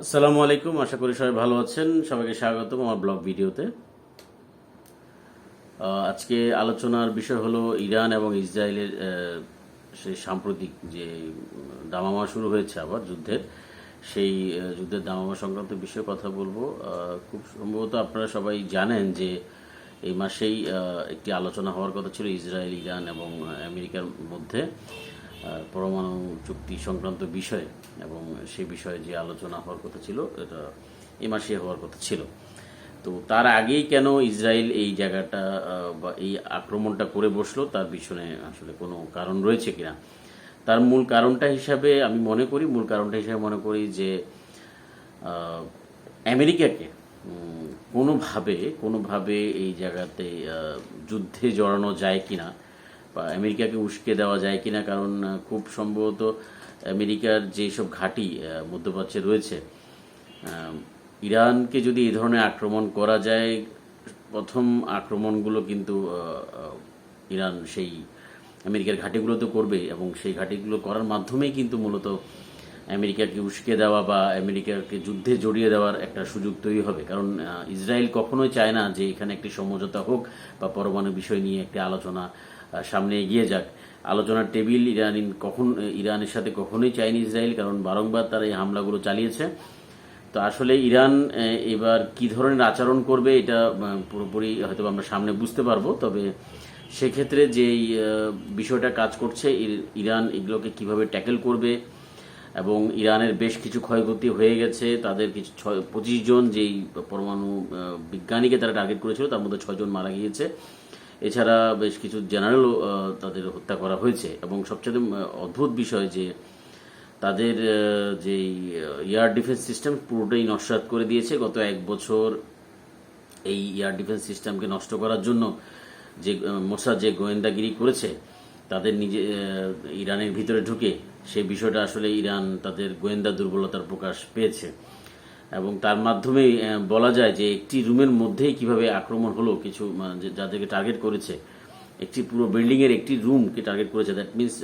আসসালামু আলাইকুম, আশা করি সবাই ভালো আছেন। সবাইকে স্বাগতম আমার ব্লগ ভিডিওতে। আজকে আলোচনার বিষয় হলো ইরান এবং ইসরায়েলের সেই সাম্প্রতিক যে দামামা শুরু হয়েছে আবার যুদ্ধের, সেই যুদ্ধের দামামা সংক্রান্ত বিষয়ে কথা বলব। খুব সম্ভবত আপনারা সবাই জানেন যে, এই মাসেই একটি আলোচনা হওয়ার কথা ছিল ইসরায়েল, ইরান এবং আমেরিকার মধ্যে। পরমাণু চুক্তি সংক্রান্ত বিষয়ে এবং সে বিষয়ে যে আলোচনা হওয়ার কথা ছিল, এটা এ মাসে হওয়ার কথা ছিল। তো তার আগেই কেন ইসরায়েল এই জায়গাটা বা এই আক্রমণটা করে বসল, তার পিছনে আসলে কোনো কারণ রয়েছে কিনা? তার মূল কারণটা হিসাবে আমি মনে করি, মূল কারণটা হিসাবে মনে করি যে আমেরিকাকে কোনোভাবে কোনোভাবে এই জায়গাতে যুদ্ধে জড়ানো যায় কিনা আমেরিকাকে উস্কে দেওয়া যায় কিনা, কারণ খুব সম্ভবত আমেরিকার যেসব ঘাঁটি মধ্যপ্রাচ্যে রয়েছে ইরানকে যদি এই ধরনের আক্রমণ করা যায়, প্রথম আক্রমণগুলো কিন্তু ইরান সেই আমেরিকার ঘাঁটিগুলো তো করবে এবং সেই ঘাঁটিগুলো করার মাধ্যমেই কিন্তু মূলত আমেরিকাকে উস্কে দেওয়া বা আমেরিকাকে যুদ্ধে জড়িয়ে দেওয়ার একটা সুযোগ তৈরি হবে। কারণ ইসরায়েল কখনোই চায় না যে এখানে একটি সমঝোতা হোক বা পরমাণু বিষয় নিয়ে একটি আলোচনা সামনে এগিয়ে যাক। আলোচনার টেবিল ইরান কখন ইরানের সাথে কখনোই চায়নি ইসরায়েল, কারণ বারংবার তারা এই হামলাগুলো চালিয়েছে। তো আসলে ইরান এবার কি ধরনের আচরণ করবে এটা পুরোপুরি হয়তো আমরা সামনে বুঝতে পারব, তবে সেক্ষেত্রে যেই বিষয়টা কাজ করছে ইরান এগুলোকে কীভাবে ট্যাকেল করবে এবং ইরানের বেশ কিছু ক্ষয়ক্ষতি হয়ে গেছে, তাদের কিছু ছয়, পঁচিশ জন যেই পরমাণু বিজ্ঞানীকে তারা টার্গেট করেছিল, তার মধ্যে ছয়জন মারা গিয়েছে। এছাড়া বেশ কিছু জেনারেলও তাদের হত্যা করা হয়েছে এবং সবচেয়ে অদ্ভুত বিষয় যে তাদের যে এয়ার ডিফেন্স সিস্টেম পুরোটাই নস্বাত করে দিয়েছে। গত এক বছর এই এয়ার ডিফেন্স সিস্টেমকে নষ্ট করার জন্য যে মোসাদ যে গোয়েন্দাগিরি করেছে, তাদের নিজে ইরানের ভিতরে ঢুকে সেই বিষয়টা আসলে ইরান তাদের গোয়েন্দা দুর্বলতার প্রকাশ পেয়েছে। এবং তার মাধ্যমে বলা যায় যে একটি রুমের মধ্যেই কীভাবে আক্রমণ হলো কিছু যাদেরকে টার্গেট করেছে। একটি পুরো বিল্ডিং এর একটি রুমকে টার্গেট করেছে। দ্যাট মিনস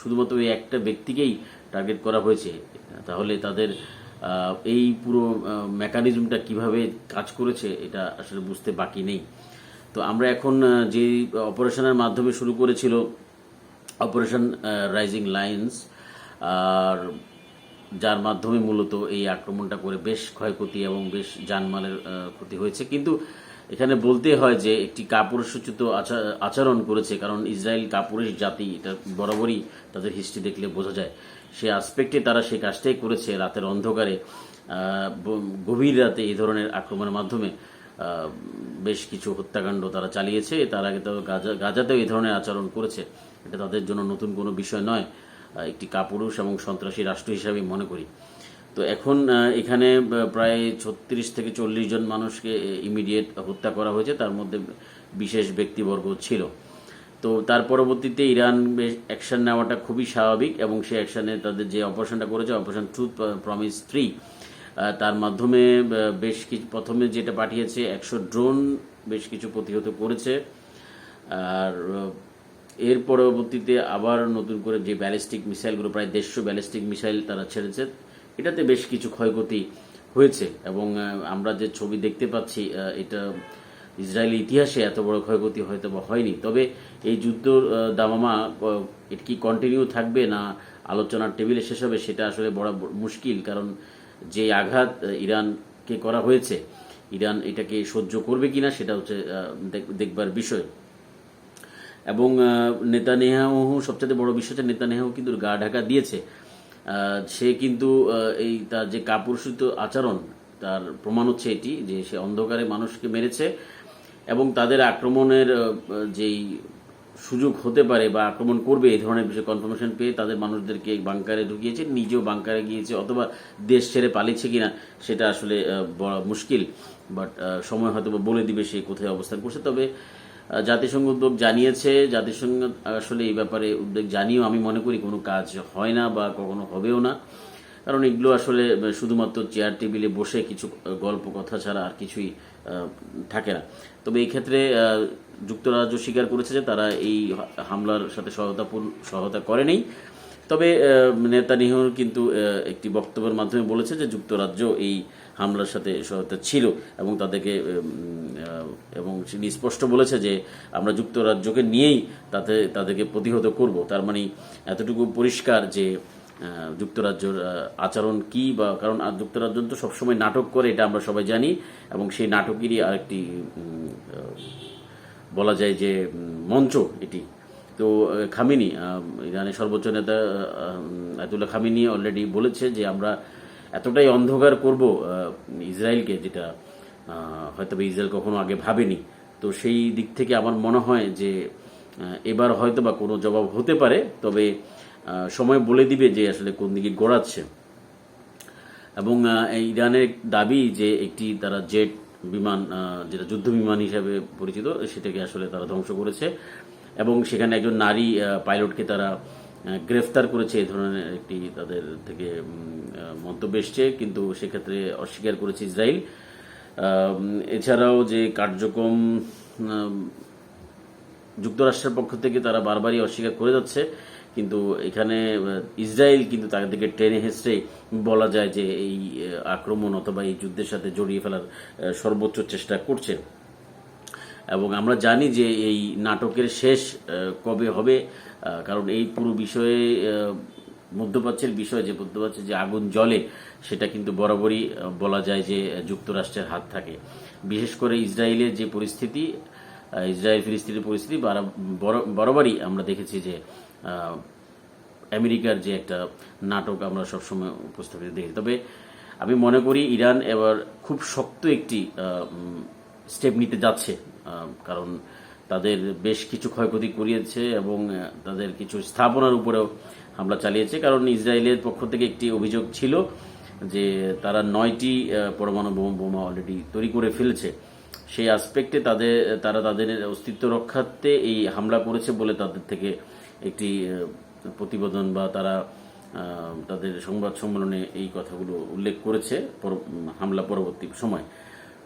শুধুমাত্র ওই একটা ব্যক্তিকেই টার্গেট করা হয়েছে। তাহলে তাদের এই পুরো মেকানিজমটা কীভাবে কাজ করেছে, এটা আসলে বুঝতে বাকি নেই। তো আমরা এখন যে অপারেশনের মাধ্যমে শুরু করেছিল অপারেশন রাইজিং লাইন্স আর যার মাধ্যমে মূলত এই আক্রমণটা করে বেশ ক্ষয়ক্ষতি এবং বেশ জানমালের ক্ষতি হয়েছে। কিন্তু এখানে বলতে হয় যে একটি কাপুরুষোচিত আচা- আচরণ করেছে, কারণ ইসরায়েল কাপুরুষ জাতি, এটা বরাবরই তাদের হিস্ট্রি দেখলে বোঝা যায়। সে আসপেক্টে তারা সেই কাজটাই করেছে রাতের অন্ধকারে গভীর রাতে এই ধরনের আক্রমণের মাধ্যমে। বেশ কিছু হত্যাকাণ্ড তারা চালিয়েছে, তার আগে তো গাজা, গাজাতেও এই ধরনের আচরণ করেছে। এটা তাদের জন্য নতুন কোনো বিষয় নয়। একটি কাপুরুষ এবং সন্ত্রাসী রাষ্ট্র হিসাবে মনে করি। তো এখন এখানে প্রায় ছত্রিশ থেকে চল্লিশ জন মানুষকে ইমিডিয়েট হত্যা করা হয়েছে। তার মধ্যে বিশেষ ব্যক্তিবর্গ ছিল। তো তার পরবর্তীতে ইরান অ্যাকশন নেওয়াটা খুবই স্বাভাবিক এবং সেই অ্যাকশানে তাদের যে অপারেশনটা করেছে, অপারেশন ট্রুথ প্রমিস থ্রি তার মাধ্যমে বেশ কিছু, প্রথমে যেটা পাঠিয়েছে, একশো ড্রোন বেশ কিছু প্রতিহত করেছে। আর এর পরবর্তীতে আবার নতুন করে যে ব্যালিস্টিক মিসাইলগুলো প্রায় দেড়শো ব্যালিস্টিক মিসাইল তারা ছেড়েছে এটাতে বেশ কিছু ক্ষয়ক্ষতি হয়েছে এবং আমরা যে ছবি দেখতে পাচ্ছি এটা ইসরায়েলি ইতিহাসে এত বড় ক্ষয়ক্ষতি হয়তো বা হয়নি। তবে এই যুদ্ধ আহ, দামামা এটা কি কন্টিনিউ থাকবে না আলোচনার টেবিলে শেষ হবে সেটা আসলে বড় মুশকিল কারণ যে আঘাত ইরানকে করা হয়েছে ইরান এটাকে সহ্য করবে কিনা সেটা হচ্ছে দেখবার বিষয়। এবং নেতানিয়াহু সবচেয়ে বড় বিষয় হচ্ছে নেতানিয়াহু কিন্তু গা ঢাকা দিয়েছে। সে কিন্তু এই তার যে কাপুরুষিত আচরণ, তার প্রমাণ হচ্ছে এটি, যে সে অন্ধকারে মানুষকে মেরেছে এবং তাদের আক্রমণের যেই সুযোগ হতে পারে বা আক্রমণ করবে, এই ধরনের বিষয়ে কনফার্মেশন পেয়ে তাদের মানুষদেরকে বাংকারে ঢুকিয়েছে, নিজেও বাংকারে গিয়েছে, অথবা দেশ ছেড়ে পালিয়েছে কিনা, সেটা আসলে বড় মুশকিল। বাট সময় হয়তো বলে দিবে সে কোথায় অবস্থান করছে। তবে জাতিসংঘ উদ্যোগ জানিয়েছে। জাতিসংঘ আসলে এই ব্যাপারে উদ্যোগ জানিয়েও আমি মনে করি কোনো কাজ হয় না বা কখনো হবেও না। কারণ এগুলো আসলে শুধুমাত্র চেয়ার টেবিলে বসে কিছু গল্প কথা ছাড়া আর কিছুই থাকে না। তবে এই ক্ষেত্রে যুক্তরাজ্য স্বীকার করেছে যে তারা এই হামলার সাথে সহায়তা সহায়তা করেনি। তবে আহ, নেতানিয়াহুর কিন্তু একটি বক্তব্যের মাধ্যমে বলেছে যে যুক্তরাজ্য এই হামলার সাথে সহায়তা ছিল এবং তাদেরকে এবং তিনি স্পষ্ট বলেছে যে আমরা যুক্তরাজ্যকে নিয়েই তাতে তাদেরকে প্রতিহত করব। তার মানে এতটুকু পরিষ্কার যে যুক্তরাজ্যের আচরণ কি বা কারণ যুক্তরাজ্য তো সবসময় নাটক করে এটা আমরা সবাই জানি এবং সেই নাটকেরই আরেকটি বলা যায় যে মঞ্চ এটি। তো খামিনি ইরানের সর্বোচ্চ নেতা আয়াতুল্লাহ খামিনি অলরেডি বলেছে যে আমরা এতটাই অন্ধকার করব ইসরায়েলকে যেটা হয়তো ইসরায়েল কখনো আগে ভাবেনি। তো সেই দিক থেকে আমার মনে হয় যে এবার হয়তো বা কোনো জবাব হতে পারে, তবে সময় বলে দিবে যে আসলে কোন দিকে গড়াচ্ছে। এবং ইরানের দাবি যে একটি তারা জেট বিমান যেটা যুদ্ধ বিমান হিসাবে পরিচিত, সেটাকে আসলে তারা ধ্বংস করেছে। এবং সেখানে একজন নারী পাইলটকে তারা গ্রেফতার করেছে এই ধরনের একটি তাদের থেকে মন্তব্য এসছে। কিন্তু সেক্ষেত্রে অস্বীকার করেছে ইসরায়েল। এছাড়াও যে কার্যক্রম যুক্তরাষ্ট্রের পক্ষ থেকে তারা বারবারই অস্বীকার করে যাচ্ছে। কিন্তু এখানে ইসরায়েল কিন্তু তাদেরকে টেনে হেসড়ে বলা যায় যে এই আক্রমণ অথবা এই যুদ্ধের সাথে জড়িয়ে ফেলার সর্বোচ্চ চেষ্টা করছে। এবং আমরা জানি যে এই নাটকের শেষ কবে হবে কারণ এই পুরো বিষয়ে মধ্যপ্রাচ্যের বিষয় যে মধ্যপ্রাচ্যে যে আগুন জ্বলে, সেটা কিন্তু বরাবরই বলা যায় যে যুক্তরাষ্ট্রের হাত থাকে। বিশেষ করে ইসরায়েলের যে পরিস্থিতি ইসরায়েল ফিলিস্তিনের পরিস্থিতি, বারা- বরাবরই আমরা দেখেছি যে আমেরিকার যে একটা নাটক আমরা সবসময় উপস্থাপিত দেখি। তবে আমি মনে করি ইরান এবার খুব শক্ত একটি স্টেপ নিতে যাচ্ছে কারণ তাদের বেশ কিছু ক্ষয়ক্ষতি করিয়েছে এবং তাদের কিছু স্থাপনার উপরেও হামলা চালিয়েছে, কারণ ইসরায়েলের পক্ষ থেকে একটি অভিযোগ ছিল যে তারা নয়টি পরমাণু বোম- অলরেডি তৈরি করে ফেলেছে। সেই আসপেক্টে তাদের, তারা তাদের অস্তিত্ব রক্ষার্থে এই হামলা করেছে বলে তাদের থেকে একটি প্রতিবেদন বা তারা তাদের সংবাদ সম্মেলনে এই কথাগুলো উল্লেখ করেছে হামলা পরবর্তী সময়।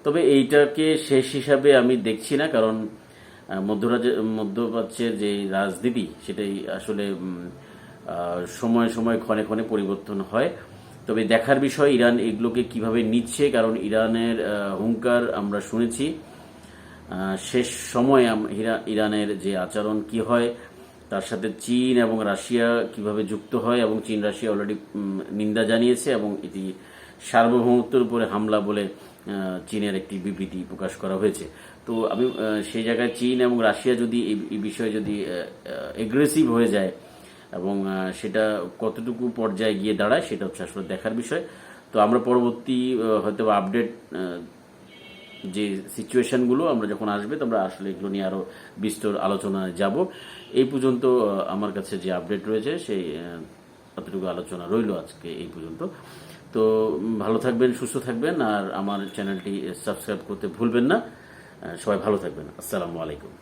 তবে এইটাকে শেষ হিসাবে আমি দেখছি না কারণ আহ, মধ্যরাজ্যের মধ্যপ্রাচ্যের যে রাজনীতি সেটাই আসলে সময় সময় ক্ষণে ক্ষণে পরিবর্তন হয়। তবে দেখার বিষয় ইরান এগুলোকে কীভাবে নিচ্ছে কারণ ইরানের হুঙ্কার আমরা শুনেছি। শেষ সময়ে ইরানের যে আচরণ কি হয় তার সাথে চীন এবং রাশিয়া কীভাবে যুক্ত হয় এবং চীন রাশিয়া অলরেডি নিন্দা জানিয়েছে এবং এটি সার্বভৌমত্বের উপরে হামলা বলে চীনের একটি বিবৃতি প্রকাশ করা হয়েছে। তো আমি সেই জায়গায় চীন এবং রাশিয়া যদি এই- বিষয়ে যদি এগ্রেসিভ হয়ে যায় এবং সেটা কতটুকু পর্যায়ে গিয়ে দাঁড়ায় সেটা হচ্ছে আসলে দেখার বিষয়। তো আমরা পরবর্তী হয়তো আপডেট যে সিচুয়েশনগুলো আমরা যখন আসবে তোমরা আসলে এগুলো নিয়ে আরও বিস্তর আলোচনায় যাব। এই পর্যন্ত আমার কাছে যে আপডেট রয়েছে সেই আহ, অতটুকু আলোচনা রইল আজকে এই পর্যন্ত। তো ভালো থাকবেন, সুস্থ থাকবেন, আর আমার চ্যানেলটি সাবস্ক্রাইব করতে ভুলবেন না। সবাই ভালো থাকবেন। আসসালামু আলাইকুম।